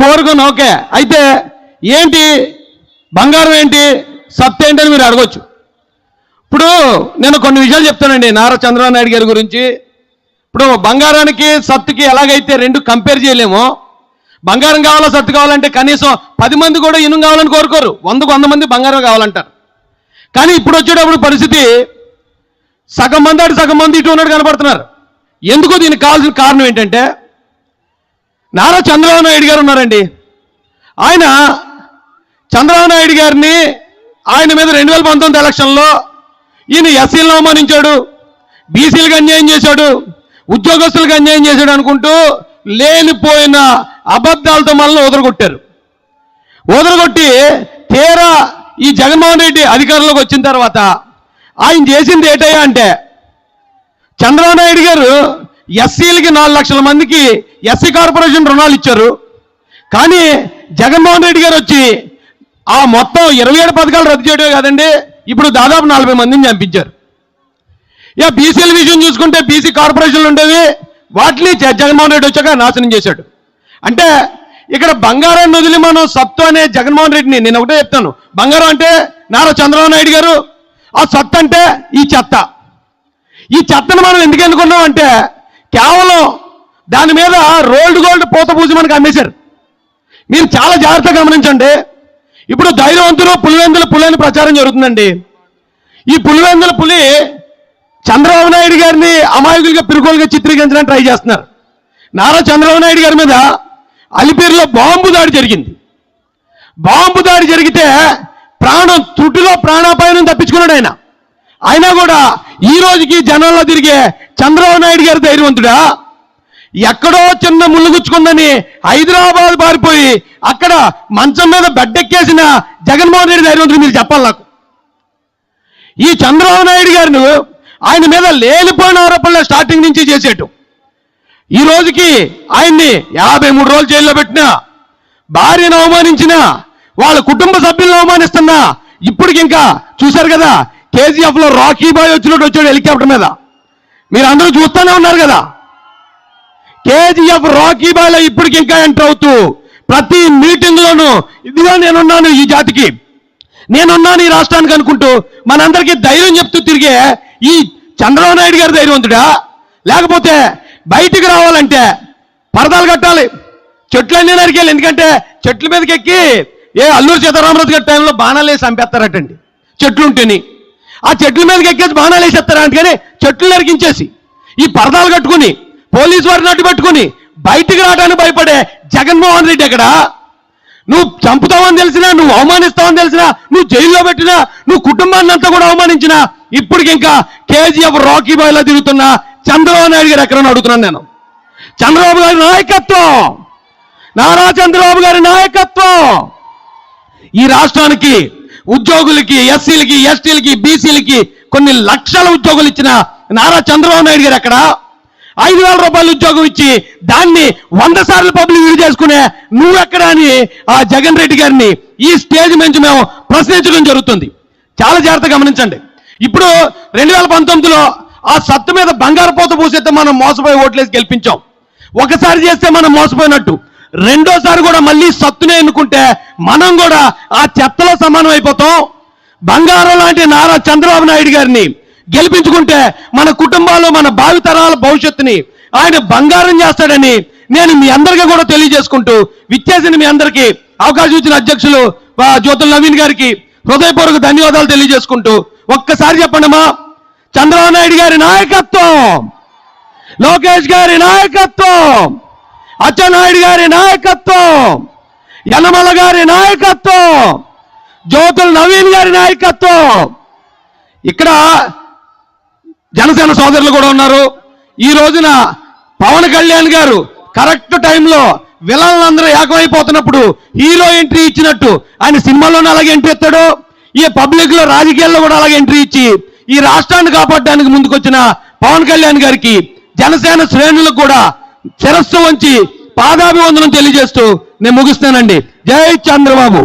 కోరుకుని ఓకే. అయితే ఏంటి? బంగారం ఏంటి? సత్తు ఏంటని మీరు అడగచ్చు. ఇప్పుడు నేను కొన్ని విషయాలు చెప్తానండి నారా చంద్రబాబు నాయుడు గారి గురించి. ఇప్పుడు బంగారానికి సత్తుకి ఎలాగైతే రెండు కంపేర్ చేయలేమో బంగారం కావాలా సత్తు కావాలంటే కనీసం పది మంది కూడా ఇనుము కావాలని కోరుకోరు. వందకు వంద మంది బంగారం కావాలంటారు. కానీ ఇప్పుడు వచ్చేటప్పుడు పరిస్థితి సగం మంది అటు సగం మంది ఇటు ఉన్నట్టు కనపడుతున్నారు. ఎందుకు దీనికి కావాల్సిన కారణం ఏంటంటే నారా చంద్రబాబు నాయుడు గారు ఉన్నారండి. ఆయన చంద్రబాబు నాయుడు గారిని ఆయన మీద రెండు వేల పంతొమ్మిది ఎలక్షన్లో ఈయన ఎస్సీలను అవమానించాడు బీసీలకు అన్యాయం చేశాడు ఉద్యోగస్తులకు అన్యాయం చేశాడు అనుకుంటూ లేనిపోయిన అబద్ధాలతో మనల్ని వదలగొట్టారు వదలగొట్టి తీరా ఈ జగన్మోహన్ రెడ్డి అధికారంలోకి వచ్చిన తర్వాత ఆయన చేసింది ఏటయ్యా అంటే చంద్రబాబు నాయుడు గారు ఎస్సీలకి నాలుగు లక్షల మందికి ఎస్సీ కార్పొరేషన్ రుణాలు ఇచ్చారు. కానీ జగన్మోహన్ రెడ్డి గారు వచ్చి ఆ మొత్తం ఇరవై ఏడు పథకాలు రద్దు చేయడమే కాదండి ఇప్పుడు దాదాపు నలభై మందిని చంపించారు. ఇక బీసీల విషయం చూసుకుంటే బీసీ కార్పొరేషన్లు ఉండేవి వాటిని జగన్మోహన్ రెడ్డి వచ్చాక నాశనం చేశాడు. అంటే ఇక్కడ బంగారాన్ని వదిలి మనం సత్తు అనే జగన్మోహన్ రెడ్డిని నేను ఒకటే చెప్తాను. బంగారం అంటే నారా చంద్రబాబు నాయుడు గారు ఆ సత్తు అంటే ఈ చెత్త. ఈ చెత్తను మనం ఎందుకు ఎన్నుకున్నాం అంటే కేవలం దాని మీద రోల్డ్ గోల్డ్ పూత పూసి మనకు అమ్మేశారు. మీరు చాలా జాగ్రత్తగా గమనించండి. ఇప్పుడు ధైర్యవంతులు పులివెందుల పులి అని ప్రచారం జరుగుతుందండి. ఈ పులివెందుల పులి చంద్రబాబు నాయుడు గారిని అమాయకులుగా పిరుకోలుగా చిత్రీకరించడానికి ట్రై చేస్తున్నారు. నారా చంద్రబాబు నాయుడు గారి మీద అలిపేరులో బాంబు దాడి జరిగింది. బాంబు దాడి జరిగితే ప్రాణం తుటిలో ప్రాణాపాయం తప్పించుకున్నాడు ఆయన. అయినా కూడా ఈ రోజుకి జనంలో తిరిగే చంద్రబాబు నాయుడు గారి ధైర్యవంతుడా? ఎక్కడో చిన్న ముళ్ళుగుచ్చుకుందని హైదరాబాద్ పారిపోయి అక్కడ మంచం మీద బెడ్డెక్కేసిన జగన్మోహన్ రెడ్డి ధైర్యవంతుడు మీరు చెప్పాలి నాకు. ఈ చంద్రబాబు నాయుడు గారిని ఆయన మీద లేనిపోయిన ఆరోపణలు స్టార్టింగ్ నుంచి చేసేటు ఈ రోజుకి ఆయన్ని యాభై మూడు రోజులు జైల్లో పెట్టినా భార్యను అవమానించిన వాళ్ళ కుటుంబ సభ్యులను అవమానిస్తున్నా ఇప్పటికింకా చూశారు కదా కేజీఎఫ్లో రాకీ బాయ్ వచ్చినట్టు వచ్చాడు హెలికాప్టర్ మీద. మీరు అందరూ చూస్తూనే ఉన్నారు కదా. కేజీఎఫ్ రాకీ బాయ్లో ఇప్పటికి ఇంకా ఎంటర్ అవుతూ ప్రతి మీటింగ్ లోనూ ఇదిగో నేనున్నాను ఈ జాతికి. నేనున్నాను ఈ రాష్ట్రానికి అనుకుంటూ మనందరికీ ధైర్యం చెప్తూ తిరిగే ఈ చంద్రబాబు నాయుడు గారి ధైర్యవంతుడా? లేకపోతే బయటికి రావాలంటే పరదాలు కట్టాలి. చెట్లన్నీ నరికేయాలి. ఎందుకంటే చెట్ల మీదకి ఎక్కి ఏ అల్లూరు సీతారామరాజు గారి టైంలో బాణాలు వేసి చంపేస్తారటండి. చెట్లుంటేని. ఆ చెట్ల మీదకి ఎక్కేసి బాణాలు వేసేస్తారా అందుకని చెట్లు నరికించేసి ఈ పరదాలు కట్టుకుని పోలీసు వారిని అడ్డు పెట్టుకుని బయటికి రావడానికి భయపడే జగన్మోహన్ రెడ్డి ఎక్కడ? నువ్వు చంపుతావని తెలిసినా నువ్వు అవమానిస్తావని తెలిసినా నువ్వు జైల్లో పెట్టినా నువ్వు కుటుంబాన్ని అంతా కూడా అవమానించినా ఇప్పటికి ఇంకా కేజీఎఫ్ రాకీ బాయ్లో తిరుగుతున్న చంద్రబాబు నాయుడు గారు ఎక్కడని అడుగుతున్నాను నేను. చంద్రబాబు గారి నాయకత్వం! నారా చంద్రబాబు గారి నాయకత్వం! ఈ రాష్ట్రానికి ఉద్యోగులకి ఎస్సీలకి ఎస్టీలకి బీసీలకి కొన్ని లక్షల ఉద్యోగులు ఇచ్చిన నారా చంద్రబాబు నాయుడు గారు ఎక్కడ ఐదు వేల రూపాయలు ఉద్యోగం ఇచ్చి దాన్ని వంద సార్లు పబ్లిక్ వ్యూ చేసుకునే నువ్వెక్కడ అని ఆ జగన్ రెడ్డి గారిని ఈ స్టేజ్ నుంచి మేము ప్రశ్నించడం జరుగుతుంది. చాలా జాగ్రత్తగా గమనించండి. ఇప్పుడు రెండు వేల పంతొమ్మిదిలో ఆ సత్తు మీద బంగారు పోత పూసేస్తే మనం మోసపోయి ఓట్లేసి గెలిపించాం. ఒకసారి చేస్తే మనం మోసపోయినట్టు. రెండోసారి కూడా మళ్ళీ సత్తునే ఎన్నుకుంటే మనం కూడా ఆ చెత్తలో సమానం అయిపోతాం. బంగారం లాంటి నారా చంద్రబాబు నాయుడు గారిని గెలిపించుకుంటే మన కుటుంబాలు మన భావితరాల భవిష్యత్తుని ఆయన బంగారం చేస్తాడని నేను మీ అందరికీ కూడా తెలియజేసుకుంటూ విచ్చేసిన మీ అందరికీ అవకాశం ఇచ్చిన అధ్యక్షులు జ్యోతుల నవీన్ గారికి హృదయపూర్వక ధన్యవాదాలు తెలియజేసుకుంటూ ఒక్కసారి చెప్పండిమా చంద్రబాబు నాయుడు గారి నాయకత్వం లోకేష్ గారి నాయకత్వం. అచ్చెన్నాయుడు గారి నాయకత్వం యనమల గారి నాయకత్వం జ్యోతుల నవీన్ గారి నాయకత్వం. ఇక్కడ జనసేన సోదరులు కూడా ఉన్నారు. ఈ రోజున పవన్ కళ్యాణ్ గారు కరెక్ట్ టైంలో విలన్లందరూ ఏకమైపోతున్నప్పుడు హీరో ఎంట్రీ ఇచ్చినట్టు ఆయన సినిమాలోనే అలాగే ఎంట్రీ ఇస్తాడు. ఈ పబ్లిక్లో రాజకీయాల్లో కూడా అలాగే ఎంట్రీ ఇచ్చి ఈ రాష్ట్రాన్ని కాపాడడానికి ముందుకొచ్చిన పవన్ కళ్యాణ్ గారికి జనసేన శ్రేణులకు కూడా శిరస్సు వంచి పాదాభివందనం తెలియజేస్తూ నేను ముగిస్తానండి జై చంద్రబాబు.